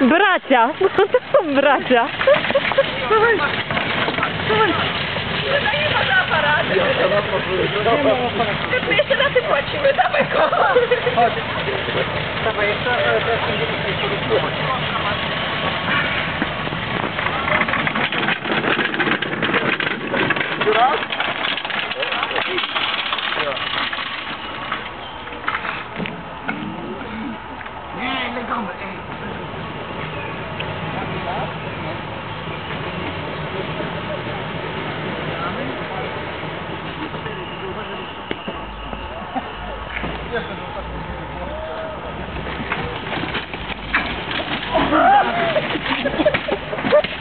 Bracia. To są bracia. Nie ma na aparat. My jeszcze na tym płacimy, dawaj go. Dawaj, jeszcze raz, teraz będziemy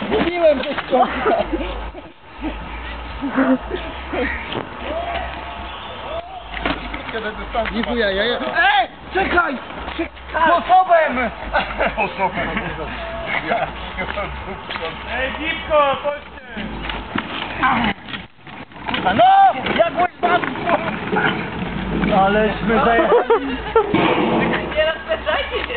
Mówiłem, że ściąga. Nie chuja, ja, ja... Ej, czekaj! Sposobem! Sposobem. Ej, Gipko, chodźcie! No! Jak mój pan! Aleśmy zajechali! Nie rozpędzajcie się!